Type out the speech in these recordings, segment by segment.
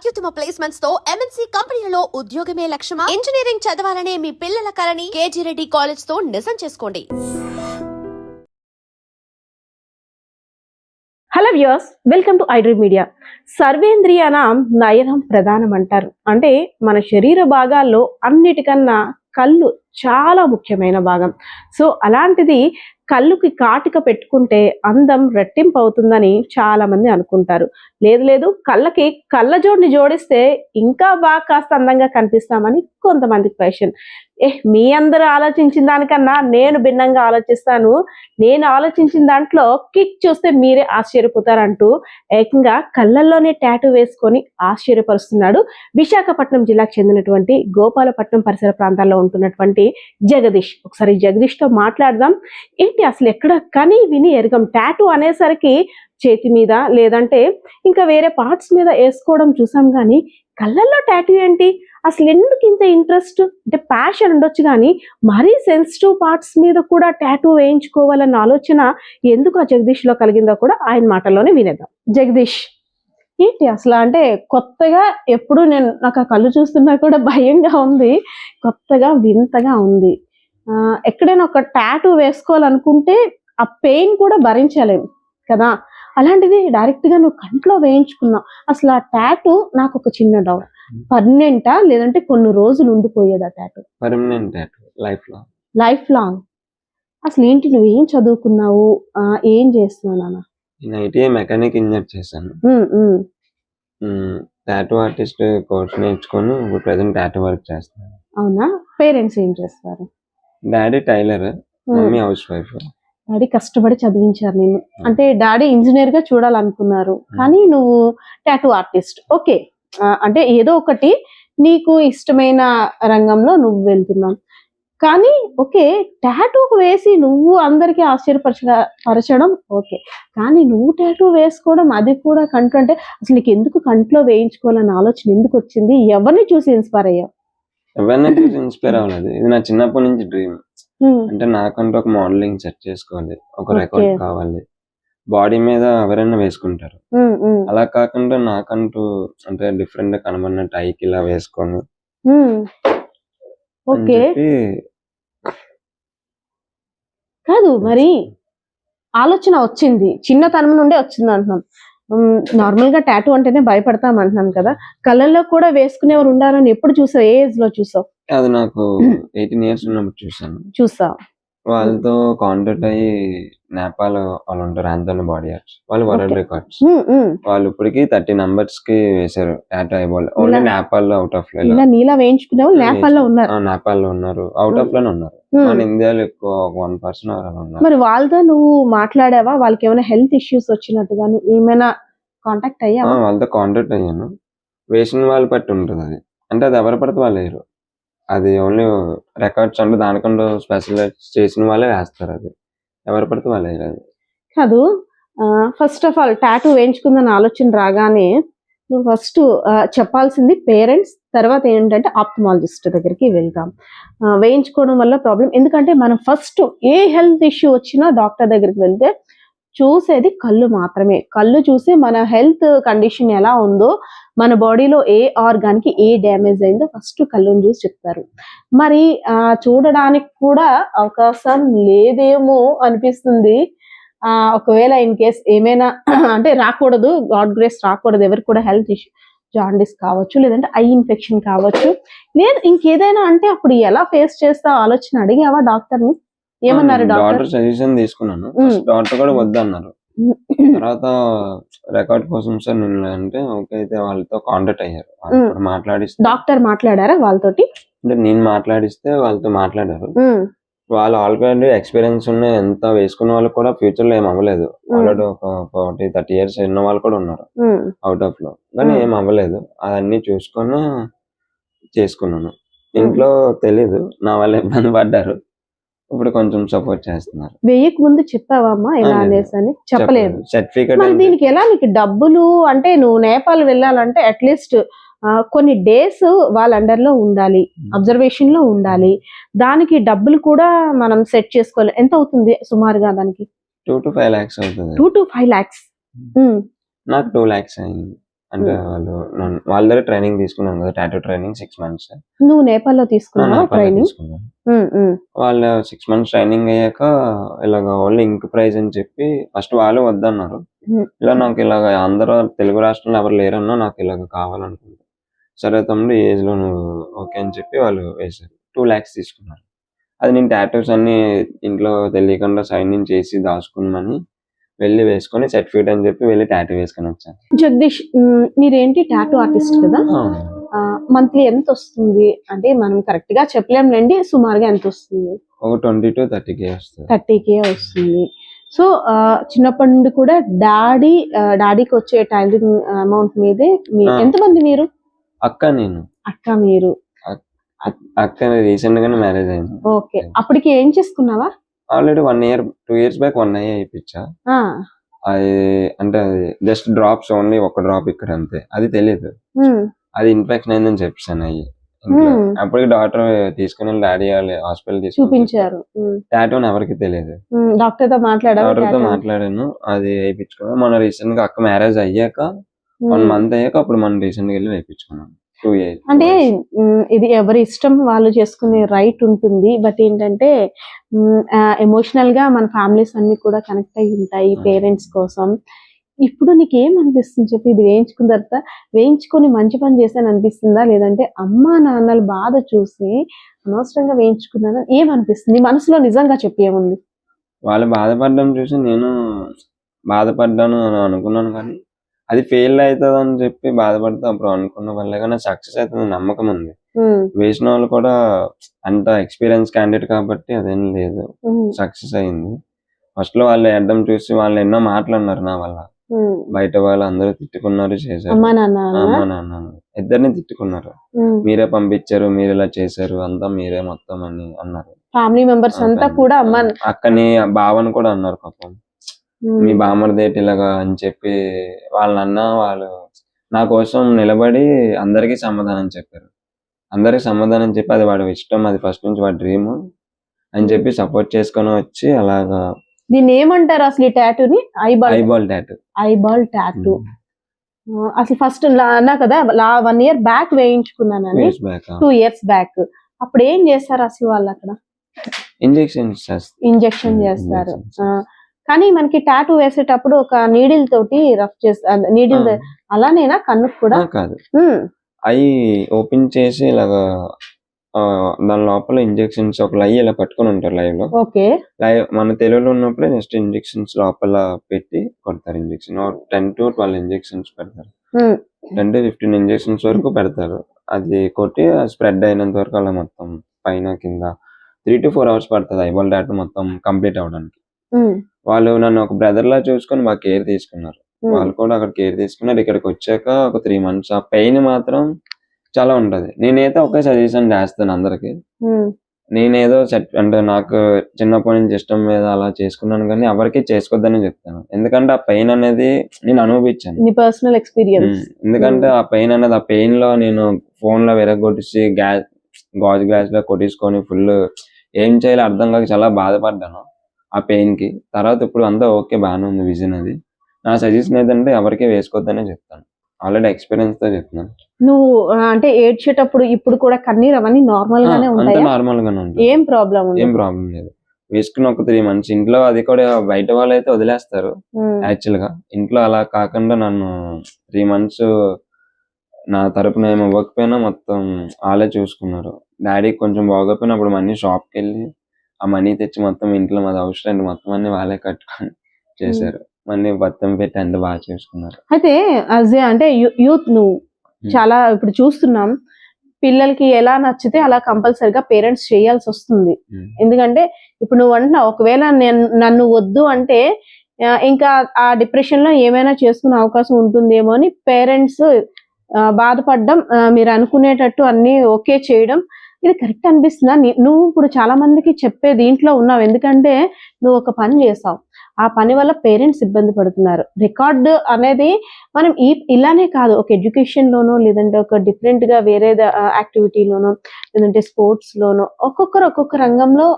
అత్యుత్తమ ప్లేస్మెంట్స్తో ఎంఎన్సీ కంపెనీలలో ఉద్యోగమే లక్ష్యమా? ఇంజనీరింగ్ చదవాలనే మీ పిల్లల కలని కేజీ రెడ్డి కాలేజ్తో నిజం చేసుకోండి. Hello viewers welcome to iDream media సర్వేంద్రియానం నయనం ప్రధానం అంటారు అంటే మన శరీర భాగాల్లో అన్నిటికన్నా కళ్ళు చాలా ముఖ్యమైన భాగం. సో అలాంటిది కళ్ళుకి కాటిక పెట్టుకుంటే అందం రెట్టింపు అవుతుందని చాలా మంది అనుకుంటారు. లేదు లేదు కళ్ళకి కళ్ళజోడిని జోడిస్తే ఇంకా బాగా కాస్త అందంగా కనిపిస్తామని కొంతమంది క్వశ్చన్. ఏ మీ అందరూ ఆలోచించిన దానికన్నా నేను భిన్నంగా ఆలోచిస్తాను. నేను ఆలోచించిన దాంట్లో కిక్ చూస్తే మీరే ఆశ్చర్యపోతారంటూ ఏకంగా కళ్ళల్లోనే టాటూ వేసుకొని ఆశ్చర్యపరుస్తున్నాడు. విశాఖపట్నం జిల్లాకు చెందినటువంటి గోపాలపట్నం పరిసర ప్రాంతాల్లో ఉంటున్నటువంటి జగదీష్. ఒకసారి జగదీష్తో మాట్లాడదాం. ఏంటి అసలు ఎక్కడ కని విని ఎరగం? టాటూ అనేసరికి చేతి మీద లేదంటే ఇంకా వేరే పార్ట్స్ మీద వేసుకోవడం చూసాం కానీ కళ్ళల్లో టాటూ ఏంటి? అసలు ఎందుకు ఇంత ఇంట్రెస్ట్? అంటే ప్యాషన్ ఉండొచ్చు కానీ మరీ సెన్సిటివ్ పార్ట్స్ మీద కూడా టాటూ వేయించుకోవాలన్న ఆలోచన ఎందుకు ఆ జగదీష్లో కలిగిందో కూడా ఆయన మాటల్లోనే వినేద్దాం. జగదీష్. ఏంటి అసలు అంటే కొత్తగా ఎప్పుడు నేను నాకు ఆ కళ్ళు చూస్తున్నా కూడా భయంగా ఉంది. కొత్తగా వింతగా ఉంది. ఆ, ఎక్కడైనా ఒక టాటూ వేసుకోవాలనుకుంటే ఆ పెయిన్ కూడా భరించలేము కదా. అలాంటిది డైరెక్ట్గా నువ్వు కంట్లో వేయించుకున్నావు అసలు ఆ టాటూ నాకు ఒక చిన్న డౌట్. పర్మనెంటా లేదంటే కొన్ని రోజులు ఉండిపోయేదా టాటూ? పర్మనెంట్ లైఫ్లో లైఫ్ లాంగ్. అసలు ఏంటి నువ్వు ఏం చదువుకున్నావు? ఆ, ఏం చేస్తున్నావు నాన్న? నేను ఐటీఐ మెకానిక్ ఇంజనీర్ చేశాను. టాటూ ఆర్టిస్ట్ కోర్స్ నేర్చుకొని ఇప్పుడు ప్రజెంట్ టాటూ వర్క్ చేస్తాను అవునా? పేరెంట్స్ ఏం చేస్తారు? Daddy tailor mummy house wife. Daddy కష్టపడి చదివించారు నేను అంటే డాడీ ఇంజనీర్గా చూడాలనుకున్నారు కానీ నువ్వు టాటూ ఆర్టిస్ట్. ఓకే. అంటే ఏదో ఒకటి నీకు ఇష్టమైన రంగంలో నువ్వు వెళ్తున్నావు. కానీ ఓకే టాటూ వేసి నువ్వు అందరికీ ఆశ్చర్యపరచ పరచడం ఓకే. కానీ నువ్వు టాటూ వేసుకోవడం అది కూడా కంట్లో అంటే అసలు నీకు ఎందుకు కంట్లో వేయించుకోవాలన్న ఆలోచన ఎందుకు వచ్చింది? ఎవరిని చూసి ఇన్స్పైర్ అయ్యావు? ఎవరిని చూసి ఇన్స్పైర్ అవ్వలేదు. ఇది నా చిన్నప్పటి నుంచి డ్రీమ్ అంటే నాకంటూ ఒక మోడలింగ్ సెట్ చేసుకోవాలి. ఒక. రికార్డ్ కావాలి. బాడీ మీద ఎవరైనా వేసుకుంటారు. అలా కాకుండా నాకంటూ అంటే డిఫరెంట్గా కనబడిన టైకి ఇలా వేసుకొని ఓకే. కాదు మరి ఆలోచన వచ్చింది. చిన్నతనం నుండే వచ్చింది అంటున్నాం. నార్మల్గా టాటూ అంటేనే భయపడతాం అంటున్నాం కదా. కళ్ళల్లో కూడా వేసుకునేవారు ఉండాలని ఎప్పుడు చూసావు? ఏ ఏజ్లో చూసావు? అది నాకు ఎయిటీన్ ఇయర్స్ ఉన్నప్పుడు చూసాను చూసావు? వాళ్ళతో కాంటాక్ట్ అయ్యి నేపాల్ వాళ్ళు ఉంటారు ఆంథోనీ బాడీ ఆర్ట్స్ వాళ్ళు వరల్డ్. Records um, um. వాళ్ళు ఇప్పటికి థర్టీ నంబర్స్కి వేశారు టాటూ ఐబాల్ ఓన్లీ నేపాల్లో అవుట్ ఆఫ్లో నీలా వేయించుకునే నేపాల్లో ఉన్నారు. నేపాల్లో ఉన్నారు. అవుట్ ఆఫ్లోనే ఉన్నారు. మన ఇండియాలో ఎక్కువ వన్ పర్సన్ ఉన్నారు. మరి వాళ్ళతో నువ్వు మాట్లాడావా? వాళ్ళకి ఏమైనా హెల్త్ ఇష్యూస్ వచ్చినట్టుగా ఏమైనా కాంటాక్ట్ ఆ, అయ్యావా వాళ్ళతో కాంటాక్ట్ అయ్యాను. వేసిన వాళ్ళు బట్టి ఉంటుంది అది. అంటే అది ఎవరు పడితే వాళ్ళు వేయరు. అది ఓన్లీ రికార్డ్స్ అంటే దానికంటూ స్పెషల్ చేసిన వాళ్ళే వేస్తారు అది. ఎవరు పడితే వాళ్ళు అది. కాదు ఫస్ట్ ఆఫ్ ఆల్ టాటూ వేయించుకుందని ఆలోచన రాగానే నువ్వు ఫస్ట్ చెప్పాల్సింది పేరెంట్స్ తర్వాత ఏంటంటే ఆప్థమాలజిస్ట్ దగ్గరికి వెళ్తాం. వేయించుకోవడం వల్ల ప్రాబ్లం ఎందుకంటే మనం ఫస్ట్ ఏ హెల్త్ ఇష్యూ వచ్చినా డాక్టర్ దగ్గరికి వెళ్తే చూసేది కళ్ళు మాత్రమే. కళ్ళు చూసి మన హెల్త్ కండిషన్ ఎలా ఉందో మన బాడీలో ఏ ఆర్గాన్కి ఏ డ్యామేజ్ అయిందో ఫస్ట్ కళ్ళుని చూసి చెప్తారు. మరి ఆ చూడడానికి కూడా అవకాశం లేదేమో అనిపిస్తుంది. ఆ ఒకవేళ ఇన్ కేస్ ఏమైనా అంటే రాకూడదు గాడ్ గ్రేస్ రాకూడదు ఎవరికి కూడా హెల్త్ ఇష్యూ జాండిస్ కావచ్చు లేదంటే ఐ ఇన్ఫెక్షన్ కావచ్చు. లేదు ఇంకేదైనా అంటే అప్పుడు ఎలా ఫేస్ చేస్తా ఆలోచన అడిగావా డాక్టర్ని ఏమన్నారు డాక్టర్? సజెషన్ తీసుకున్నాను. డాక్టర్ కూడా వద్దన్నారు. తర్వాత రికార్డ్ కోసం సార్ నేను అంటే ఓకే అయితే వాళ్ళతో కాంటాక్ట్ అయ్యారు. వాళ్ళు. కూడా మాట్లాడిస్తే డాక్టర్ మాట్లాడారా వాళ్ళతోటి? అంటే నేను మాట్లాడిస్తే వాళ్ళతో మాట్లాడారు. వాళ్ళు ఆల్రెడీ ఎక్స్పీరియన్స్ ఉన్న ఎంత వేసుకున్న వాళ్ళు కూడా ఫ్యూచర్లో ఏం అవ్వలేదు. ఆల్రెడీ ఒక ఫార్టీ థర్టీ ఇయర్స్ ఉన్న వాళ్ళు కూడా ఉన్నారు. అవుట్ ఆఫ్లో. కానీ. ఏం అవ్వలేదు. అవన్నీ చూసుకొని చేసుకున్నాను. ఇంట్లో తెలీదు. నా వల్ల ఇబ్బంది పడ్డారు. ఇప్పుడు కొంచెం సపోర్ట్ చేస్తున్నారు. వెయ్యక ముందు చెప్పావా అమ్మా ఇలా. అనేసి అని? చెప్పలేదు. సర్టిఫికేట్ మరి దీనికి ఎలా నీకు డబ్బులు అంటే నువ్వు నేపాల్ వెళ్ళాలంటే అట్లీస్ట్ కొన్ని డేస్ వాళ్ళ అండర్లో ఉండాలి. అబ్జర్వేషన్లో ఉండాలి. దానికి డబ్బులు కూడా మనం సెట్ చేసుకోవాలి. ఎంత అవుతుంది సుమారుగా దానికి? టూ టు ఫైవ్ లాక్స్ అవుతుంది. టూ టు ఫైవ్ లాక్స్ నాకు టూ లాక్స్ అయింది. అంటే Hmm. వాళ్ళు వాళ్ళ దగ్గర ట్రైనింగ్ తీసుకున్నాను కదా టాటూ ట్రైనింగ్ సిక్స్ మంత్స్ నువ్వు నేపాల్లో తీసుకున్నావా ట్రైనింగ్ వాళ్ళు సిక్స్ మంత్స్ ట్రైనింగ్ అయ్యాక ఇలాగ ఓన్లీ ఇంక్ ప్రైజ్ అని చెప్పి ఫస్ట్ వాళ్ళు వద్దన్నారు. Hmm. ఇలా నాకు ఇలాగ అందరూ తెలుగు రాష్ట్రంలో ఎవరు లేరన్నా నాకు ఇలాగ కావాలనుకుంటా సరే తమ్ముడు ఏజ్లో నువ్వు ఓకే అని చెప్పి వాళ్ళు వేశారు. టూ ల్యాక్స్ తీసుకున్నారు. అది నేను టాటూస్ అన్ని ఇంట్లో తెలియకుండా సైన్ చేసి దాచుకున్నామని వెళ్ళి వేసుకొని సర్టిఫికేట్ అని చెప్పి వెళ్ళి టాటూ వేసుకొని వచ్చాను. జగదీష్ మీరేంటి టాటూ ఆర్టిస్ట్ కదా? మంత్లీ ఎంత వస్తుంది అంటే మనం కరెక్ట్గా చెప్పలేంలేండి సుమారుగా ఎంత వస్తుంది ఒక ట్వంటీ టు థర్టీ కే వస్తుంది. థర్టీ కే వస్తుంది. సో చిన్నప్పటి నుండి కూడా డాడీ డాడీకి వచ్చే టైలరింగ్ అమౌంట్ మీదే. ఎంతమంది మీరు? అక్క నేను. అక్క మీరు. అక్క రీసెంట్ గానే మ్యారేజ్ అయింది. ఓకే. అప్పటికి ఏం చేసుకున్నావా? Already one year two years back one year అయిపించా అది అంటే అది జస్ట్ డ్రాప్స్ ఓన్లీ ఒక డ్రాప్ ఇక్కడ అంతే. అది తెలియదు అది ఇన్ఫెక్షన్ అయిందని చెప్పాను అయ్యి. అప్పటికి డాక్టర్ తీసుకుని డాడీ వాళ్ళు హాస్పిటల్ చూపించారు. ఉమ్, టాటూ ఎవరికి తెలియదు డాక్టర్తో మాట్లాడావా డాక్టర్తో? మాట్లాడాను. అది వేయించుకున్నాను. మన రీసెంట్గా అక్క మ్యారేజ్ అయ్యాక వన్. మంత్ అయ్యాక అప్పుడు మనం రీసెంట్గా వెళ్ళి వేయించుకున్నాం అంటే ఇది ఎవరి ఇష్టం వాళ్ళు చేసుకునే రైట్ ఉంటుంది. బట్ ఏంటంటే ఎమోషనల్గా మన ఫ్యామిలీస్ అన్ని కూడా కనెక్ట్ అయి ఉంటాయి Hmm. పేరెంట్స్ కోసం. ఇప్పుడు నీకు ఏం అనిపిస్తుంది చెప్పి? ఇది వేయించుకున్న తర్వాత వేయించుకొని మంచి పని చేశాను అనిపిస్తుందా? లేదంటే అమ్మా నాన్నల బాధ చూసి అనవసరంగా వేయించుకున్నాను? ఏమనిపిస్తుంది? మనసులో నిజంగా చెప్పి ఏముంది? వాళ్ళు బాధపడడం చూసి నేను బాధపడ్డాను అని అనుకున్నాను కానీ అది ఫెయిల్ అవుతుంది అని చెప్పి బాధపడితే అప్పుడు అనుకున్న. వల్లే కానీ సక్సెస్ అవుతుంది నమ్మకం ఉంది. వేసిన వాళ్ళు కూడా అంత ఎక్స్పీరియన్స్ క్యాండిడేట్ కాబట్టి అదేం లేదు. సక్సెస్ అయింది. ఫస్ట్లో వాళ్ళు అడ్డం చూసి వాళ్ళు ఎన్నో మాట్లాడినారు నా వల్ల. బయట వాళ్ళు అందరూ తిట్టుకున్నారు చేశారు. అమ్మా నాన్న ఇద్దరిని తిట్టుకున్నారు. మీరే పంపించారు మీరు ఇలా చేశారు అంతా మీరే మొత్తం అని అన్నారు. ఫ్యామిలీ మెంబర్స్ అంతా కూడా అమ్మా అక్కని బావని కూడా అన్నారు పాపం. మీ బామ్మర్దేటి ఇలాగా అని చెప్పి వాళ్ళన్న వాళ్ళు నా కోసం నిలబడి అందరికీ సమాధానం చెప్పారు. అందరికి సమాధానం చెప్పి అది వాడి ఇష్టం అది ఫస్ట్ నుంచి వాడి డ్రీమ్ అని చెప్పి సపోర్ట్ చేసుకొని వచ్చి అలాగా దీన్ని ఏమంటారు అసలు ఈ టాటూని eyeball eyeball tattoo eyeball tattoo అసలు ఫస్ట్ అన్నా కదా వన్ ఇయర్ బ్యాక్ వేయించుకున్నానని. టూ ఇయర్స్ బ్యాక్ అప్పుడు ఏం చేస్తారు అసలు వాళ్ళు అక్కడ? ఇంజెక్షన్స్ ఇంజెక్షన్ చేస్తారు. కానీ మనకి టాటూ వేసేటప్పుడు ఒక నీడిల్ తోటి రఫ్ చేస్తారు నీడిల్ అలానేనా? కన్నుకు కూడా? కాదు. అవి ఓపెన్ చేసి ఇలాగా దాని లోపల ఇంజెక్షన్స్ ఒక లై ఇలా పట్టుకొని ఉంటారు లైవ్లో. ఓకే. లైవ్ మన తెలుగులో ఉన్నప్పుడే నెక్స్ట్ ఇంజెక్షన్స్ లోపల పెట్టి కొడతారు injection. Ten to twelve injections పెడతారు. టెన్ టు ఫిఫ్టీన్ ఇంజెక్షన్స్ వరకు పెడతారు. అది కొట్టి స్ప్రెడ్ అయినంత వరకు అలా మొత్తం పైన కింద త్రీ టు ఫోర్ అవర్స్ పడుతుంది ఐబాల్ డాట్ మొత్తం కంప్లీట్ అవడానికి వాళ్ళు నన్ను ఒక బ్రదర్ లా చూసుకొని బాగా కేర్ తీసుకున్నారు. ఉమ్, వాళ్ళు కూడా అక్కడ కేర్ తీసుకున్నారు. ఇక్కడికి వచ్చాక ఒక త్రీ మంత్స్ ఆ పెయిన్ మాత్రం చాలా ఉంటది. నేనైతే ఒకే సజెషన్ చేస్తాను అందరికి. ఉమ్, నేనేదో సెట్ అంటే నాకు చిన్నప్పటి నుంచి ఇష్టం మీద అలా చేసుకున్నాను కానీ ఎవరికి చేసుకోవద్దని చెప్తాను. ఎందుకంటే ఆ పెయిన్ అనేది నేను అనుభవించాను. నీ పర్సనల్ ఎక్స్పీరియన్స్ ఉమ్, ఎందుకంటే ఆ పెయిన్ అనేది ఆ పెయిన్లో నేను ఫోన్లో విరగొట్టేసి గ్యాస్ గాజు గ్లాస్లో కొట్టించుకొని ఫుల్ ఏం చేయాలో అర్థం కాక చాలా బాధపడ్డాను. ఆ పెయిన్కి. తర్వాత ఇప్పుడు అంతా ఓకే బాగానే ఉంది విజన్ అది. నా సజెషన్ ఏంటంటే ఎవరికి వేసుకోవద్దనే చెప్తాను. ఆల్రెడీ ఎక్స్పీరియన్స్తో చెప్తున్నాను నువ్వు అంటే ఏడ్చేటప్పుడు ఇప్పుడు కూడా కన్నీరు అవన్నీ నార్మల్ గానే ఉంటాయా? నార్మల్ గానే ఉంటుంది ఏం ప్రాబ్లం ఏం ప్రాబ్లం లేదు. వేసుకున్న ఒక త్రీ మంత్స్ ఇంట్లో అది కూడా బయట వాళ్ళు అయితే వదిలేస్తారు యాక్చువల్గా. ఇంట్లో అలా కాకుండా నన్ను త్రీ మంత్స్ నా తరపున ఏమి ఇవ్వకపోయినా మొత్తం వాళ్ళే చూసుకున్నారు. డాడీకి కొంచెం బాగోపోయినా అప్పుడు మనీ షాప్కి వెళ్ళి ఆ మనీ తెచ్చి మొత్తం ఇంట్లో మాది అవసరం మొత్తం అన్ని వాళ్ళే కట్టుకొని చేశారు. మళ్ళీ బత్తం పెట్టి అంత బాగా చేసుకున్నారు. అయితే అజ్ అంటే యూత్ నువ్వు చాలా ఇప్పుడు చూస్తున్నాం. పిల్లలకి ఎలా నచ్చితే అలా కంపల్సరిగా పేరెంట్స్ చేయాల్సి వస్తుంది. ఎందుకంటే ఇప్పుడు నువ్వు అంటున్నావు ఒకవేళ నేను నన్ను వద్దు అంటే ఇంకా ఆ డిప్రెషన్లో ఏమైనా చేసుకునే అవకాశం ఉంటుందేమో అని పేరెంట్స్ బాధపడడం మీరు అనుకునేటట్టు అన్ని ఓకే చేయడం ఇది కరెక్ట్ అనిపిస్తుందా? నువ్వు ఇప్పుడు చాలా మందికి చెప్పే దీంట్లో ఉన్నావు. ఎందుకంటే నువ్వు ఒక పని చేసావు. ఆ పని వల్ల పేరెంట్స్ ఇబ్బంది పడుతున్నారు. రికార్డ్ అనేది మనం ఈ ఇలానే కాదు. ఒక ఎడ్యుకేషన్ లోనో లేదంటే ఒక డిఫరెంట్గా వేరే యాక్టివిటీలోనో లేదంటే స్పోర్ట్స్ లోనో ఒక్కొక్కరు ఒక్కొక్క రంగంలో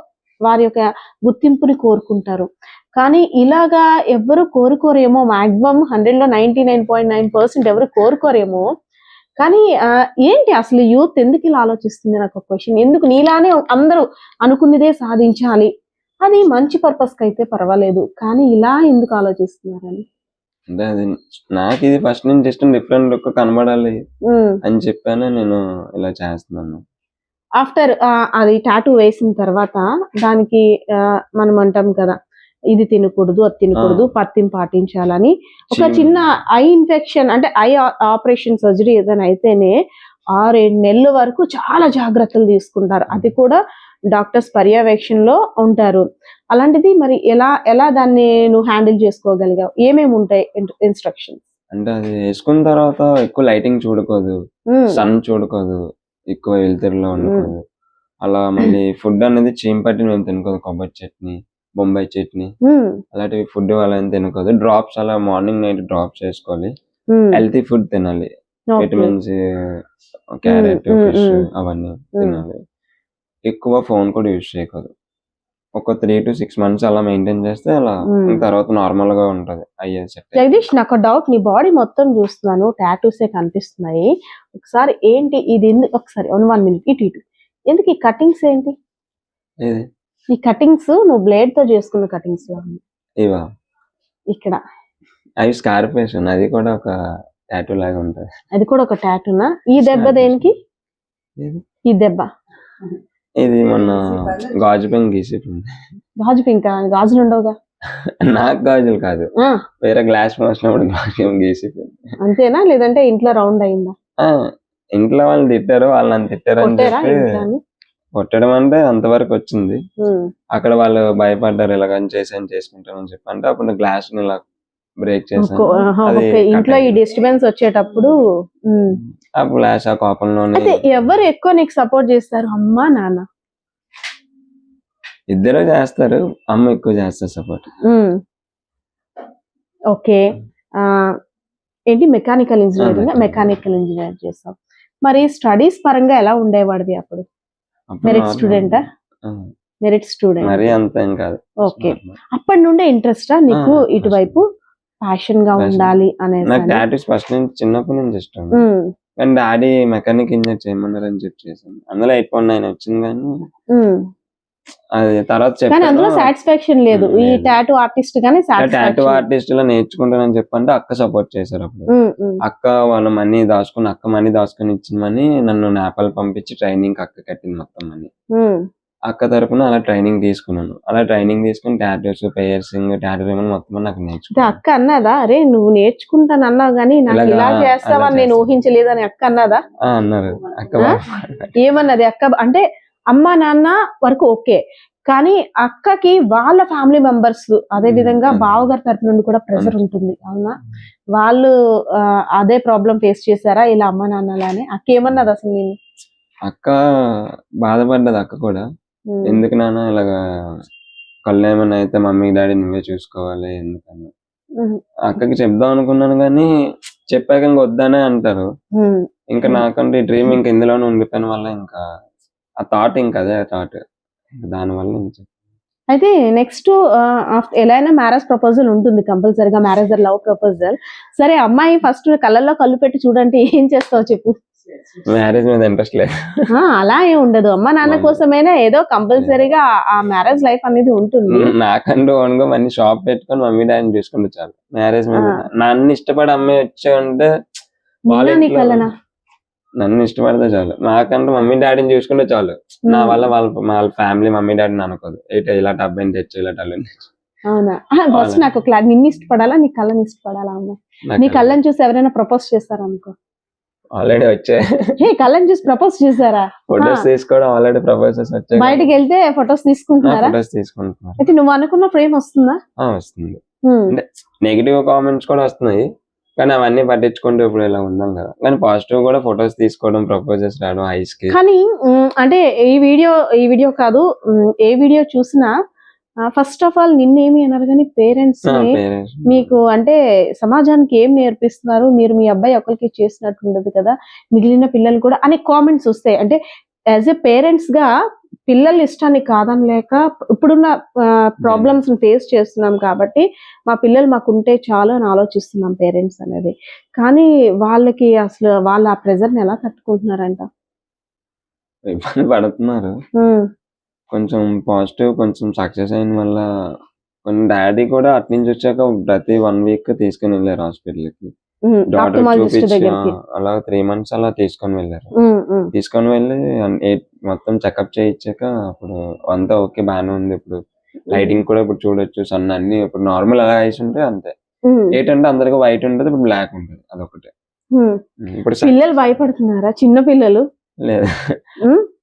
వారి యొక్క గుర్తింపుని కోరుకుంటారు. కానీ ఇలాగా ఎవరు కోరుకోరేమో. మాక్సిమం హండ్రెడ్లో ninety nine point nine percent ఎవరు కోరుకోరేమో. కానీ ఏంటి అసలు యూత్ ఎందుకు ఇలా ఆలోచిస్తుంది నాకు ఒక క్వశ్చన్ ఎందుకు నీలానే అందరూ అనుకున్నదే సాధించాలి? అది మంచి పర్పస్కి అయితే పర్వాలేదు. కానీ ఇలా ఎందుకు ఆలోచిస్తున్నారని? అంటే అది నాకు ఇది ఫస్ట్ నుంచి ఇష్టం డిఫరెంట్ లుక్ కనబడాలి అని చెప్పాను. నేను ఇలా చేస్తున్నాను. ఆఫ్టర్ అది టాటూ వేసిన తర్వాత దానికి మనం అంటాం కదా ఇది తినకూడదు అది తినకూడదు పత్తిని పాటించాలని. ఒక చిన్న- ఐ ఇన్ఫెక్షన్ అంటే ఐ ఆపరేషన్ సర్జరీ ఏదైనా అయితేనే ఆరేడు నెలల వరకు చాలా జాగ్రత్తలు తీసుకుంటారు. అది కూడా డాక్టర్స్ పర్యవేక్షణలో ఉంటారు. అలాంటిది మరి ఎలా ఎలా దాన్ని నువ్వు హ్యాండిల్ చేసుకోగలిగావు? ఏమేమి ఉంటాయి ఇన్స్ట్రక్షన్స్? అంటే అది వేసుకున్న తర్వాత ఎక్కువ లైటింగ్ చూడకూడదు. సన్ చూడకూడదు. ఎక్కువ వెళ్తురులో ఉండకూడదు. అలా మళ్ళీ ఫుడ్ అనేది చీమ్ పట్టి మేము తినకూడదు కొబ్బరి చట్నీ. బొంబాయి చట్నీ. అలాంటివి ఫుడ్ అలా ఏం తినకూడదు. డ్రాప్స్ అలా మార్నింగ్ నైట్ డ్రాప్స్ చేసుకోవాలి హెల్తీ ఫుడ్ తినాలి. Vitamins carrot fish. అవన్నీ తినాలి. ఎక్కువ ఫోన్ కూడా యూజ్ చేయకూడదు. ఒక త్రీ టు సిక్స్ మంత్స్ అలా మెయింటైన్ చేస్తే అలా. తర్వాత నార్మల్గా ఉంటది. జగదీష్ నాకు డౌట్ నీ బాడీ మొత్తం చూస్తున్నాను. టాటూసే కనిపిస్తున్నాయి. ఒకసారి ఏంటి? ఇది ఒకసారి వన్ మినిట్ ఇటు ఇటు. ఎందుకు ఈ కటింగ్స్ ఏంటి? ఈ కటింగ్స్ నువ్వు బ్లేడ్తో చేసుకున్న కటింగ్స్ లా ఇవా? ఇక్కడ. అవి స్కార్ప్ వేసాను అది కూడా ఒక టాటూ లాగా ఉంటది. అది కూడా ఒక టాటూనా ఈ దెబ్బ దేనికి? ఈ దెబ్బ. ఇది మొన్న గాజు పెన్ గీసిపోయింది గాజు పింక గాజులు ఉండవుగా నాకు గాజులు కాదు. వేరే గ్లాస్ పోసినప్పుడు గాజు పెన్ గీసిపోయింది అంతేనా? లేదంటే ఇంట్లో రౌండ్ అయిందా? ఇంట్లో వాళ్ళు తిట్టారు వాళ్ళు నన్ను తిట్టారు అని? చెప్పి కొట్టడం అంటే అంతవరకు వచ్చింది. అక్కడ వాళ్ళు భయపడ్డారు ఇలాగని చేసాను చేసుకుంటానని చెప్పి అంటే అప్పుడు గ్లాస్ని ఇలా బ్రేక్ చేశాను. అది ఇంట్లో ఈ డిస్టర్బెన్స్ వచ్చేటప్పుడు. ఆ గ్లాస్ ఆ కోపంలోనే అయితే ఎవరు ఎక్కువ నీకు సపోర్ట్ చేస్తారు అమ్మా నాన్న? ఇద్దరు చేస్తారు అమ్మ ఎక్కువ చేస్తారు సపోర్ట్. ఓకే. ఏంటి మెకానికల్ ఇంజనీరింగ్. మెకానికల్ ఇంజనీర్ చేస్తావు. మరి స్టడీస్ పరంగా ఎలా ఉండేవాడివి అప్పుడు? మెరిట్ స్టూడెంటా మెరిట్ స్టూడెంట్ మరీ అంత ఏం కాదు ఓకే. అప్పటి నుండే ఇంట్రెస్టా? నీకు ఇటువైపు ప్యాషన్గా. ఉండాలి నాకు అనేసి టాటూస్ ఫస్ట్ నుంచి చిన్నప్పటి నుంచి ఇష్టం. కానీ డాడీ మెకానిక్ ఇంజనీర్ చేయమన్నారు అని చెప్పి చేశాను. అందులో ఎయిట్ పాయింట్ నైన్ వచ్చింది కానీ. అది తర్వాత కానీ అందులో సాటిస్ఫాక్షన్ లేదు. ఈ. టాటూ ఆర్టిస్ట్ గానీ టాటూ ఆర్టిస్ట్లో నేర్చుకుంటానని చెప్పంటే అక్క సపోర్ట్ చేశారు అప్పుడు. అక్క వాళ్ళ మనీ దాచుకుని అక్క మనీ దాచుకుని ఇచ్చిన మనీ నన్ను నేపాల్ పంపించి ట్రైనింగ్ అక్క కట్టింది మొత్తం మనీ. అక్క తరపున అలా ట్రైనింగ్ తీసుకున్నాను. అలా ట్రైనింగ్ తీసుకుని టాటూస్ పేర్సింగ్ టాటూ రిమన్ మొత్తం నాకు అంటే నేర్చుకున్నాను అక్క అన్నదా? అరే నువ్వు నేర్చుకుంటాను అన్నావు గానీ నాకు ఇలా చేస్తావని అలా నేను. ఊహించలేదని అక్క అన్నదా? అన్నారు. అక్క ఏమన్నది? అక్క అంటే అమ్మ నాన్న వరకు ఓకే. కానీ అక్కకి వాళ్ళ ఫ్యామిలీ మెంబర్స్ అదే విధంగా. బావగారి తరపు నుండి కూడా ప్రెషర్ ఉంటుంది. అవునా? వాళ్ళు అదే ప్రాబ్లం ఫేస్ చేశారా? ఇలా అమ్మ నాన్నలానే అక్క ఏమన్నది అసలు నేను అక్క బాధపడ్డది అక్క కూడా. ఎందుకు నాన్న ఇలాగా కళ్ళు ఏమైనా అయితే మమ్మీ డాడీ నువ్వే చూసుకోవాలి ఎందుకని. అక్కకి చెప్దాం అనుకున్నాను కానీ చెప్పాక ఇంక వద్దనే అంటారు. ఇంకా. నాకంటే డ్రీమ్ ఇంక ఇందులోనే ఉండిపోయిన వల్ల ఇంకా ఆ థాట్ ఇంకా అదే థాట్ దాని వల్ల ఇంకా అయితే నెక్స్ట్ ఎలా అయినా మ్యారేజ్ ప్రపోజల్ ఉంటుంది కంపల్సరీగా మ్యారేజ్ లవ్ ప్రపోజల్ సరే అమ్మాయి ఫస్ట్ కళ్ళల్లో కళ్ళు పెట్టి చూడంటే ఏం చేస్తావు చెప్పు. మ్యారేజ్ మీద ఇంట్రెస్ట్ లేదు. అలా ఏం ఉండదు. అమ్మ నాన్న కోసమైనా ఏదో కంపల్సరీగా ఆ మ్యారేజ్ లైఫ్ అనేది ఉంటుంది. నాకంటూ గా మంచి షాప్ పెట్టుకొని మమ్మీ డాడీని చూసుకుంటే చాలు. మ్యారేజ్ మీద. నన్ను ఇష్టపడి అమ్మాయి వచ్చా ఉంటే నిన్న ఇష్టపడితే చాలు. నాకంటూ మమ్మీ డాడీని చూసుకుంటే చాలు. నా వల్ల వాళ్ళ వాళ్ళ ఫ్యామిలీ మమ్మీ డాడీని అనుకోదు. ఏంటో ఇలా అబ్బాయిని తెచ్చు ఇలా అల్లుని తెచ్చు. అవునా? ఫస్ట్ వాళ్ళ- నాకు క్లారిటీ నిన్ను ఇష్టపడాలా నీ కళ్ళని ఇష్టపడాలా అమ్మ? నీ కళ్ళని. చూసి ఎవరైనా ప్రపోజ్ చేస్తారా అనుకో ఆల్రెడీ వచ్చాయి కళ్ళని చూసి ప్రపోజ్ చేశారా? ఫొటోస్ తీసుకోవడం ఆల్రెడీ ప్రపోజల్స్ వచ్చాయి బయటికి వెళ్తే ఫొటోస్ తీసుకుంటున్నారా? ఫొటోస్ తీసుకుంటున్నారు అయితే నువ్వు అనుకున్న ఫ్రేమ్ వస్తుందా? వస్తుంది. నెగిటివ్ కామెంట్స్ కూడా వస్తున్నాయి. కానీ అవన్నీ పట్టించుకుంటూ ఇప్పుడు ఇలా ఉందాం కదా. కానీ పాజిటివ్ కూడా ఫొటోస్ తీసుకోవడం ప్రపోజల్స్ రావడం ఐస్కి. కానీ అంటే ఈ వీడియో ఈ వీడియో కాదు ఏ వీడియో చూసినా ఫస్ట్ ఆఫ్ ఆల్ నిన్నేమి అన్నారు కానీ పేరెంట్స్ పేరెంట్స్ మీకు అంటే సమాజానికి ఏం నేర్పిస్తున్నారు? మీరు మీ అబ్బాయి ఒకరికి చేసినట్టు ఉండదు కదా. మిగిలిన పిల్లలు కూడా అనే కామెంట్స్ వస్తాయి. అంటే యాజ్ ఎ పేరెంట్స్గా పిల్లల ఇష్టాన్ని కాదనలేక ఇప్పుడున్న ప్రాబ్లమ్స్ ఫేస్ చేస్తున్నాం కాబట్టి మా పిల్లలు మాకు ఉంటే చాలు అని ఆలోచిస్తున్నాం పేరెంట్స్ అనేది. కానీ వాళ్ళకి అసలు వాళ్ళ ఆ ప్రెజర్ని ఎలా తట్టుకుంటున్నారంట? ఇబ్బంది పడుతున్నారు. కొంచెం పాజిటివ్ కొంచెం సక్సెస్ అయిన వల్ల కొన్ని డాడీ కూడా అటు నుంచి వచ్చాక ప్రతి వన్ వీక్ తీసుకుని వెళ్ళారు హాస్పిటల్ అలా త్రీ మంత్స్ అలా తీసుకొని వెళ్ళారు. తీసుకొని వెళ్ళి మొత్తం చెకప్ చేయించాక అప్పుడు అంతా ఓకే బాగానే ఉంది ఇప్పుడు. లైటింగ్ కూడా ఇప్పుడు చూడొచ్చు సన్ అన్ని ఇప్పుడు నార్మల్ అలా వేసి ఉంటే అంతే. అంటే అందరికి వైట్ ఉంటుంది ఇప్పుడు బ్లాక్ ఉంటుంది అదొకటి. ఇప్పుడు పిల్లలు భయపడుతున్నారా? చిన్న పిల్లలు? లేదు?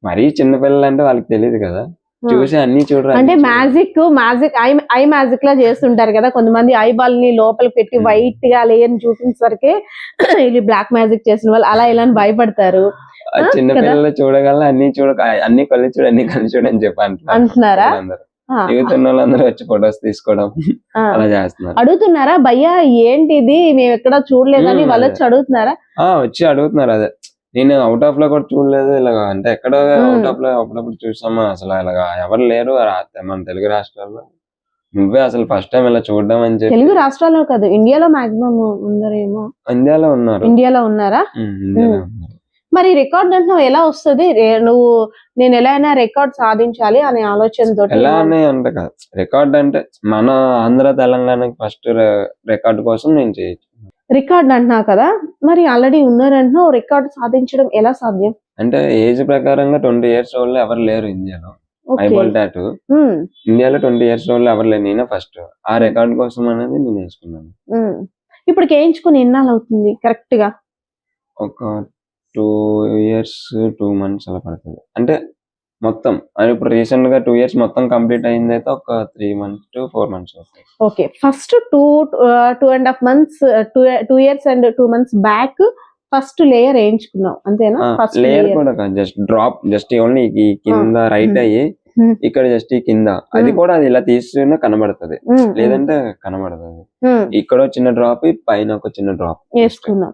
మరీ చిన్న పిల్లలు అంటే వాళ్ళకి తెలియదు కదా. చూసి అన్ని చూడరు అంటే. Magic magic eye eye magic లా చేస్తుంటారు కదా కొంతమంది ఐ బాల్ని లోపల పెట్టి. వైట్గా లేయర్ చూపించే వీళ్ళు బ్లాక్ మ్యాజిక్ చేసిన వాళ్ళు అలా ఇలా భయపడతారు చిన్న? పిల్లలు చూడగల అన్ని చూడ అన్ని కళ్ళు చూడు అన్ని కళ్ళు చూడు అని చెప్పి అంటున్నారు దిగుతున్న వాళ్ళందరూ వచ్చి ఫొటోస్ తీసుకోవడం. అలా చేస్తున్నారు అడుగుతున్నారా భయ్యా ఏంటి ఇది మేము ఎక్కడ చూడలేదని వాళ్ళు. వచ్చి అడుగుతున్నారా వచ్చి అడుగుతున్నారు అదే నేను అవుట్ ఆఫ్లో కూడా చూడలేదు ఇలాగ. అంటే ఎక్కడ. అవుట్ ఆఫ్లో అప్పుడప్పుడు చూసామా అసలు ఇలాగ. ఎవరు లేరు మన తెలుగు రాష్ట్రాల్లో. నువ్వే అసలు ఫస్ట్ టైం ఇలా చూడడం అని చెప్పి. తెలుగు రాష్ట్రాల్లో కాదు ఇండియాలో మాక్సిమం ఉందరేమో ఇండియాలో ఉన్నారు. ఇండియాలో ఉన్నారా? మరి రికార్డ్ అంటున్నావు ఎలా వస్తుంది? నువ్వు నేను ఎలా అయినా రికార్డ్ సాధించాలి అనే ఆలోచనతో ఎలా అని అంటే కాదు. రికార్డ్ అంటే మన ఆంధ్ర తెలంగాణకి ఫస్ట్ రికార్డ్ కోసం నేను చేయొచ్చు. రికార్డ్ అంటున్నావు కదా మరి ఆల్రెడీ ఉన్నారంటున్నావు రికార్డ్ సాధించడం ఎలా సాధ్యం? అంటే ఏజ్ ప్రకారంగా ట్వంటీ ఇయర్స్ వాళ్ళు ఎవరు లేరు ఇండియాలో. Eyeball tattoo. ఇండియాలో ట్వంటీ ఇయర్స్ వాళ్ళు ఎవరు లేరు నేనే ఫస్ట్ ఆ రికార్డ్ కోసం అనేది నేను ఉమ్. ఇప్పుడు వేయించుకుని ఎన్నాళ్ళు అవుతుంది కరెక్ట్గా? ఒక టూ ఇయర్స్ టూ మంత్స్ అలా పడుతుంది. అంటే మొత్తం. అది ఇప్పుడు రీసెంట్గా టూ ఇయర్స్ మొత్తం కంప్లీట్ అయింది అయితే ఒక three months to four months okay first two two and half months two two years and two months back first layer వేయించుకున్నావు అంతేనా? ఫస్ట్ లేయర్ కూడా జస్ట్ డ్రాప్ జస్ట్ ఓన్లీ ఈ కింద రైట్. అయ్యి. ఇక్కడ జస్ట్ ఈ కింద. అది. కూడా అది ఇలా తీస్తూనే కనబడుతుంది. లేదంటే కనబడదు అది ఇక్కడ చిన్న డ్రాప్ పైన ఒక చిన్న డ్రాప్ వేసుకున్నాం.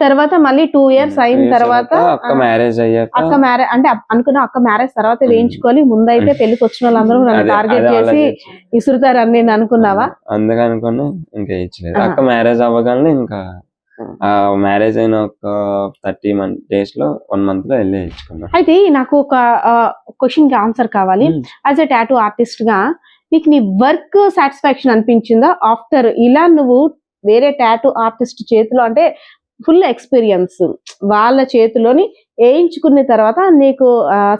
తర్వాత మళ్ళీ టూ ఇయర్స్ అయిన తర్వాత అక్క మ్యారేజ్ అయ్యాక అక్క మ్యారేజ్ అంటే అనుకున్న అక్క మ్యారేజ్ తర్వాత ఉమ్. వేయించుకోవాలి ముందైతే పెళ్ళికి వచ్చిన వాళ్ళందరూ నన్ను టార్గెట్ చేసి ఆలోచించి. ఇసురుతారు అని నేను అనుకున్నావా? అందుకే అనుకున్నా ఇంకా ఇచ్చలేదు. అక్క మ్యారేజ్ అవ్వగానే ఇంకా మ్యారేజ్ అయిన ఒక థర్టీ మంత్ డేస్లో వన్ మంత్లో వెళ్ళి ఇచ్చుకున్నా అయితే నాకు ఒక క్వశ్చన్కి ఆన్సర్ కావాలి. యాజ్ ఎ టాటూ ఆర్టిస్ట్గా నీకు నీ వర్క్ సాటిస్ఫాక్షన్ అనిపించిందా? ఆఫ్టర్ ఇలా నువ్వు వేరే టాటూ ఆర్టిస్ట్ చేతిలో అంటే ఫుల్ ఎక్స్పీరియన్స్ వాళ్ళ చేతిలోని వేయించుకున్న తర్వాత నీకు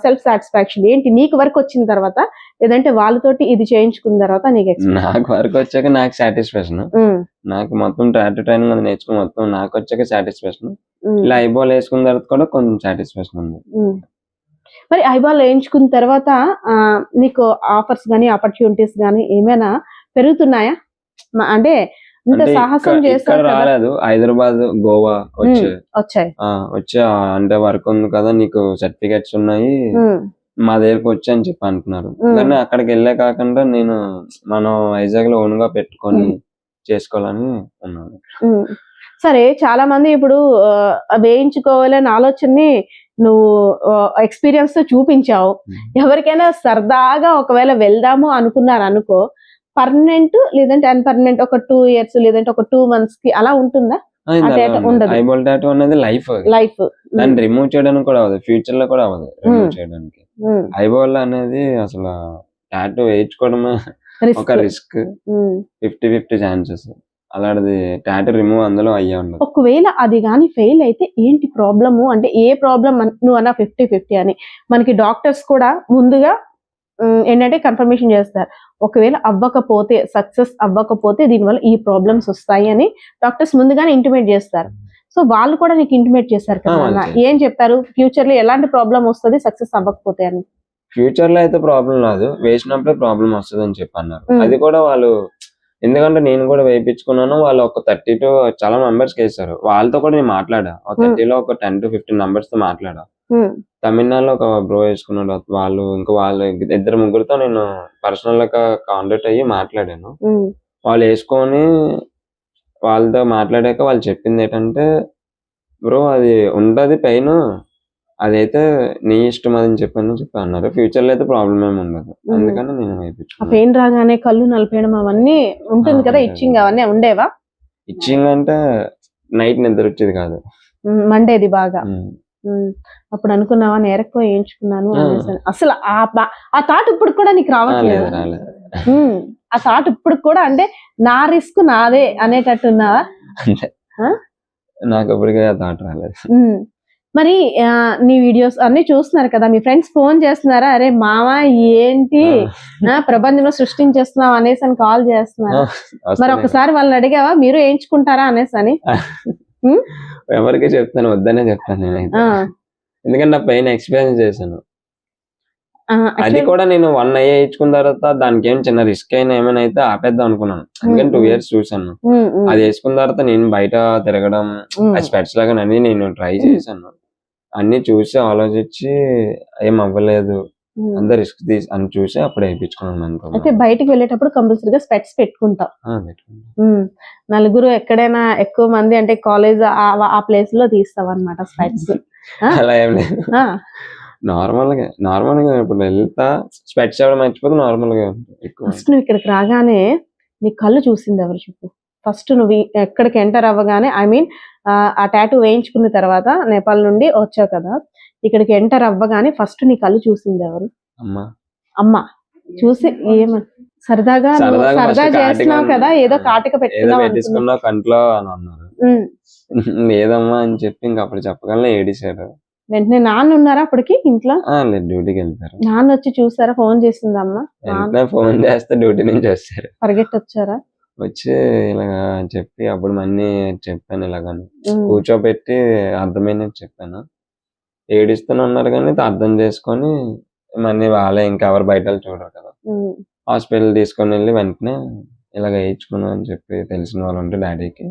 సెల్ఫ్ సాటిస్ఫాక్షన్ ఏంటి నీకు వర్క్ వచ్చిన తర్వాత లేదంటే వాళ్ళతోటి ఇది చేయించుకున్న తర్వాత నీకు? నాకు వరకు వచ్చాక నాకు సాటిస్ఫాక్షన్ నాకు మొత్తం టాటూ ట్రైనింగ్ అది నేర్చుకుని మొత్తం నాకు వచ్చాక సాటిస్ఫాక్షన్ ఇలా ఐబాల్ వేసుకున్న తర్వాత కూడా కొంచెం సాటిస్ఫాక్షన్ ఉంది. మరి ఐబాల్ వేయించుకున్న తర్వాత నీకు ఆఫర్స్ కానీ ఆపర్చునిటీస్ కానీ ఏమైనా పెరుగుతున్నాయా? అంటే ఇంత సాహసం చేస్తారు రాలేదు. హైదరాబాద్ గోవా వచ్చే వచ్చాయి. ఆ, వచ్చి అంటే వర్క్ ఉంది కదా నీకు సర్టిఫికెట్స్ ఉన్నాయి. మా దగ్గరకు వచ్చి అని చెప్పి అంటున్నారు. కానీ అక్కడికి వెళ్ళే కాకుండా నేను మనం వైజాగ్లో ఓన్గా పెట్టుకొని చేసుకోవాలని ఉన్నాను. సరే చాలా మంది ఇప్పుడు వేయించుకోవాలనే ఆలోచనని నువ్వు ఎక్స్పీరియన్స్తో చూపించావు. ఎవరికైనా సరదాగా ఒకవేళ వెళ్దాము అనుకున్నారు అనుకో పర్మనెంట్ లేదంటే అన్పర్మనెంట్ ఒక టూ ఇయర్స్ లేదంటే ఒక టూ మంత్స్కి అలా ఉంటుందా. ఐబాల్ టాటూ అనేది లైఫ్ లైఫ్. దాన్ని రిమూవ్ చేయడానికి కూడా అవ్వదు. ఫ్యూచర్లో కూడా అవ్వదు రిమూవ్ చేయడానికి. ఐబాల్ అనేది అసలు టాటూ వేయించుకోవడమే ఒక రిస్క్ ఫిఫ్టీ ఫిఫ్టీ ఛాన్సెస్ అలాంటిది టాటూ రిమూవ్ అందులో అయ్యే ఉండదు. ఒకవేళ అది కానీ ఫెయిల్ అయితే ఏంటి ప్రాబ్లము అంటే ఏ ప్రాబ్లం నువ్వు అన్న ఫిఫ్టీ ఫిఫ్టీ అని. మనకి డాక్టర్స్ కూడా ముందుగా ఏంటంటే కన్ఫర్మేషన్ చేస్తారు. ఒకవేళ అవ్వకపోతే సక్సెస్ అవ్వకపోతే దీనివల్ల ఈ ప్రాబ్లమ్స్ వస్తాయి అని డాక్టర్స్ ముందుగానే ఇంటిమేట్ చేస్తారు. సో వాళ్ళు కూడా నీకు ఇంటిమేట్ చేస్తారు కదా. ఏం చెప్తారు? ఫ్యూచర్లో ఎలాంటి ప్రాబ్లం వస్తుంది సక్సెస్ అవ్వకపోతే అని. ఫ్యూచర్లో అయితే ప్రాబ్లం రాదు. వేసినప్పుడే ప్రాబ్లం వస్తుంది అని చెప్పి అన్నారు మ్మ్. అది కూడా వాళ్ళు ఎందుకంటే నేను కూడా వేయించుకున్నాను వాళ్ళు ఒక థర్టీ టు చాలా మెంబర్స్ వేసారు వాళ్ళతో కూడా నేను మాట్లాడా. ఒక. థర్టీలో ఒక టెన్ టు ఫిఫ్టీన్ మెంబర్స్తో మాట్లాడా. తమిళనాడులో ఒక బ్రో వేసుకున్నాడు. వాళ్ళు ఇంకా వాళ్ళు ఇద్దరు ముగ్గురుతో నేను పర్సనల్గా కాంటాక్ట్ అయ్యి మాట్లాడాను. వాళ్ళు వేసుకొని వాళ్ళతో మాట్లాడాక వాళ్ళు చెప్పింది ఏంటంటే బ్రో అది ఉండదు పెయిన్ అదైతే నీ ఇష్టం అని చెప్పని చెప్పి అన్నారు. ఫ్యూచర్లో అయితే ప్రాబ్లం ఏమి ఉండదు. అందుకని నేను వేయించుకున్నాను పెయిన్ రాగానే కళ్ళు నలిపేయడం అవన్నీ ఉంటుంది కదా. ఇచ్చింగ్ అవన్నీ ఉండేవా? ఇచ్చింగ్ అంటే నైట్ నిద్ర వచ్చేది కాదు. మండేది బాగా. అప్పుడు అనుకున్నావా నేరక్కువ వేయించుకున్నాను. అసలు ఆ ఆ థాట్ ఇప్పుడు కూడా నీకు రావట్లేదు? ఆ థాట్ ఇప్పుడు కూడా అంటే నా రిస్క్ నాదే అనేటట్టు ఉన్నావా అంటే ఆ? నాకు ఇప్పటికే ఆ థాట్ రాలేదు. మరి నీ వీడియోస్ అన్ని చూస్తున్నారు కదా మీ ఫ్రెండ్స్ ఫోన్ చేస్తున్నారా? అరే మామ ఏంటి? ఆ, ప్రపంచంలో సృష్టించేస్తున్నావు అనేసి అని కాల్ చేస్తున్నారు? మరి. ఒకసారి వాళ్ళని అడిగావా మీరు వేయించుకుంటారా అనేసి అని? ఎవరికి చెప్తాను వద్దనే చెప్తాను నేనైతే. ఆ, ఎందుకంటే నా పెయిన్ ఎక్స్పీరియన్స్ చేశాను. అది కూడా నేను వన్ అయ్యే ఇచ్చుకున్న తర్వాత దానికి ఏం చిన్న రిస్క్ అయినా ఏమైనా అయితే ఆపేద్దాం అనుకున్నాను. అందుకని టూ. ఇయర్స్ చూసాను అది వేసుకున్న తర్వాత నేను బయట తిరగడం స్పెట్స్ లాగా అన్ని నేను ట్రై చేశాను. అన్ని చూసి ఆలోచించి ఏం అవ్వలేదు. అంత రిస్క్ తీసి అని చూసి అప్పుడు వేయించుకున్నాను అయితే బయటికి వెళ్ళేటప్పుడు కంపల్సరీగా స్పెట్స్ పెట్టుకుంటాం. నలుగురు ఎక్కడైనా ఎక్కువ మంది అంటే కాలేజ్ ఆ ప్లేస్లో తీస్తాం అనమాట స్పెట్స్. అలా ఏం లేదు. నార్మల్గా నార్మల్గా ఇప్పుడు వెళ్తా స్పెట్స్ ఎవరు మర్చిపోతే నార్మల్గా ఫస్ట్ నువ్వు ఇక్కడికి రాగానే నీ కళ్ళు చూసింది ఎవరు చెప్పు? ఫస్ట్ నువ్వు ఎక్కడికి ఎంటర్ అవ్వగానే ఐ మీన్ ఆ టాటూ వేయించుకున్న తర్వాత నేపాల్ నుండి వచ్చావు కదా ఇక్కడికి ఎంటర్ అవ్వగానే ఫస్ట్ నీ కళ్ళు చూసింది ఎవరు? అమ్మా. అమ్మ. చూసి ఏమ సరదాగా సరదా చేస్తున్నావు కదా ఏదో కాటిక పెట్టుకున్నావు కంట్లో అని అన్నారు. లేదమ్మా అని చెప్పి ఇంక అప్పుడు చెప్పగలను ఏడిశారు వెంటనే నాన్న ఉన్నారా అప్పటికి ఇంట్లో? డ్యూటీకి వెళ్తారు. నాన్న వచ్చి చూసారా ఫోన్ చేసిందమ్మ ఫోన్ చేస్తే డ్యూటీ నుంచి వస్తారు. పరిగెట్టి వచ్చి ఇలాగా చెప్పి అప్పుడు మళ్ళీ చెప్పాను ఇలాగని. కూర్చోబెట్టి అర్థమైనది చెప్పాను ఏడిస్తూనే ఉన్నారు కానీ అర్థం చేసుకొని మళ్ళీ వాళ్ళే ఇంకెవరు బయట చూడరు కదా. హాస్పిటల్ తీసుకొని వెళ్ళి వెంటనే ఇలాగ వేయించుకున్నాను అని చెప్పి తెలిసిన వాళ్ళు ఉంటే డాడీకి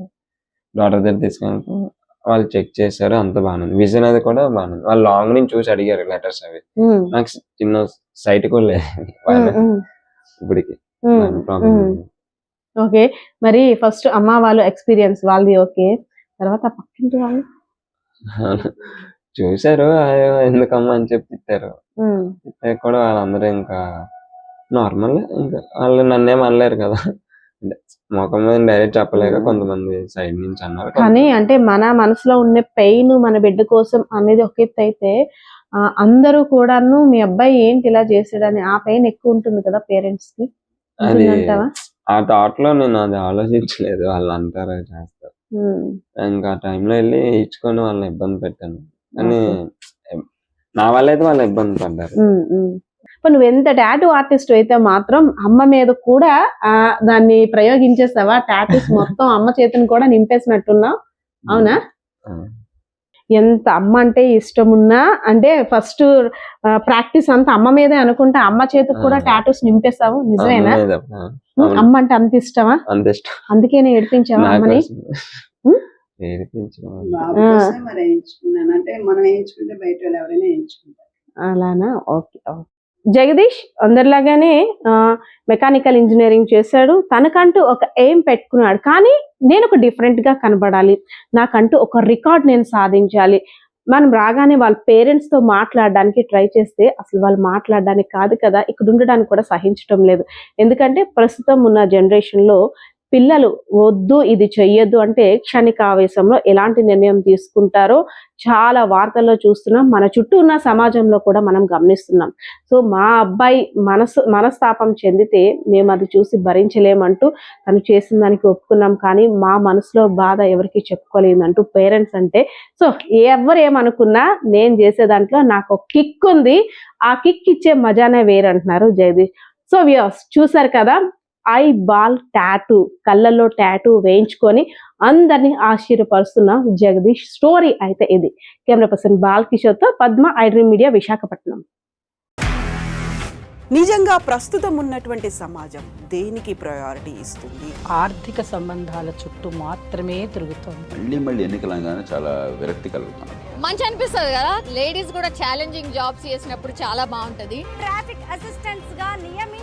డాక్టర్ దగ్గర తీసుకెళ్ళి వాళ్ళు చెక్ చేశారు అంత బాగానే ఉంది విజన్ అది కూడా బాగానే ఉంది వాళ్ళు లాంగ్ నుంచి చూసి అడిగారు లెటర్స్ అవి. నాకు చిన్న సైట్ కూడా లేదు. ఇప్పటికి. ప్రాబ్లం. ఓకే. మరి ఫస్ట్ అమ్మ వాళ్ళు ఎక్స్పీరియన్స్ వాళ్ళది ఓకే. తర్వాత పక్కింటి వాళ్ళు? చూశారు అయ్యో ఎందుకమ్మా అని చెప్పి తిట్టారు. కూడా వాళ్ళందరూ ఇంకా నార్మల్ ఇంకా వాళ్ళు నన్నేం అనలేరు కదా. ముఖం మీద డైరెక్ట్ చెప్పలేక కొంతమంది సైడ్ నుంచి అన్నారు కానీ అంటే మన మనసులో ఉండే పెయిన్ మన బిడ్డ కోసం అనేది ఒక ఎత్తు అయితే అందరూ కూడాను మీ అబ్బాయి ఏంటి ఇలా చేసాడని ఆ పెయిన్ ఎక్కువ ఉంటుంది కదా పేరెంట్స్కి ఉంటుందంటావా? ఆ థాట్లో నేను అది ఆలోచించలేదు. వాళ్ళు అంటారు చేస్తారు. ఇంకా ఆ టైంలో వెళ్ళి ఇచ్చుకొని వాళ్ళని ఇబ్బంది పెట్టాను. కానీ నా వల్ల అయితే వాళ్ళు ఇబ్బంది పడ్డారు. నువ్వు ఎంత టాటూ ఆర్టిస్ట్ అయితే మాత్రం అమ్మ మీద కూడా ఆ దాన్ని ప్రయోగించేస్తావా టాటూస్ మొత్తం అమ్మ చేతిని కూడా నింపేసినట్టున్నావు. అవునా. ఎంత అమ్మ అంటే ఇష్టం ఉన్నా అంటే ఫస్ట్ ప్రాక్టీస్ అంతా అమ్మ మీదే అనుకుంటే అమ్మ చేతికి కూడా. టాటూస్ నింపేస్తావు నిజమేనా? అమ్మే అంటే అంత ఇష్టమా? అంత ఇష్టం. అందుకే నేను ఏడిపించావా అమ్మని? అంటే మనం వేయించుకుంటే బయట ఎవరైనా వేయించుకుంటారు అలానా? Okay okay. జగదీష్ అందరిలాగానే మెకానికల్ ఇంజనీరింగ్ చేశాడు. తనకంటూ ఒక ఎయిమ్ పెట్టుకున్నాడు. కానీ నేను ఒక డిఫరెంట్గా కనబడాలి. నాకంటూ ఒక రికార్డ్ నేను సాధించాలి. మనం రాగానే వాళ్ళ పేరెంట్స్తో మాట్లాడడానికి ట్రై చేస్తే అసలు వాళ్ళు మాట్లాడడానికి కాదు కదా. ఇక్కడ ఉండడానికి కూడా సహించడం లేదు. ఎందుకంటే ప్రస్తుతం ఉన్న జనరేషన్లో పిల్లలు వద్దు ఇది చెయ్యొద్దు అంటే క్షణిక ఆవేశంలో ఎలాంటి నిర్ణయం తీసుకుంటారో చాలా వార్తల్లో చూస్తున్నాం. మన చుట్టూ ఉన్న సమాజంలో కూడా మనం గమనిస్తున్నాం. సో మా అబ్బాయి మనసు మనస్తాపం చెందితే మేము అది చూసి భరించలేమంటూ తను చేసిన దానికి ఒప్పుకున్నాం. కానీ మా మనసులో బాధ ఎవరికి చెప్పుకోలేదంటూ పేరెంట్స్ అంటే సో ఎవరు ఏమనుకున్నా నేను చేసే దాంట్లో నాకు ఒక కిక్ ఉంది. ఆ కిక్ ఇచ్చే మజానే వేరంటున్నారు జగదీష్. సో వ్యూస్ చూసారు కదా ఐ బాల్ టాటూ కళ్ళల్లో టాటూ వేయించుకొని అందరినీ ఆశ్చర్యపరుస్తున్న జగదీష్ స్టోరీ అయితే ఇది. కెమెరా పర్సన్ బాల్ కిషోర్తో పద్మ ఐడ్రీమ్ మీడియా విశాఖపట్నం. నిజంగా ప్రస్తుతం ఉన్నటువంటి సమాజం దేనికి ప్రయారిటీ ఇస్తుంది? ఆర్థిక సంబంధాల చుట్టూ మాత్రమే తిరుగుతోంది. మళ్ళీ మళ్ళీ ఎన్నికలంగానే చాలా విరక్తి కలుగుతాను మంచి అనిపిస్తుంది కదా? లేడీస్ కూడా ఛాలెంజింగ్ జాబ్స్ చేసినప్పుడు చాలా బాగుంటది. ట్రాఫిక్ అసిస్టెంట్స్గా నియమించిన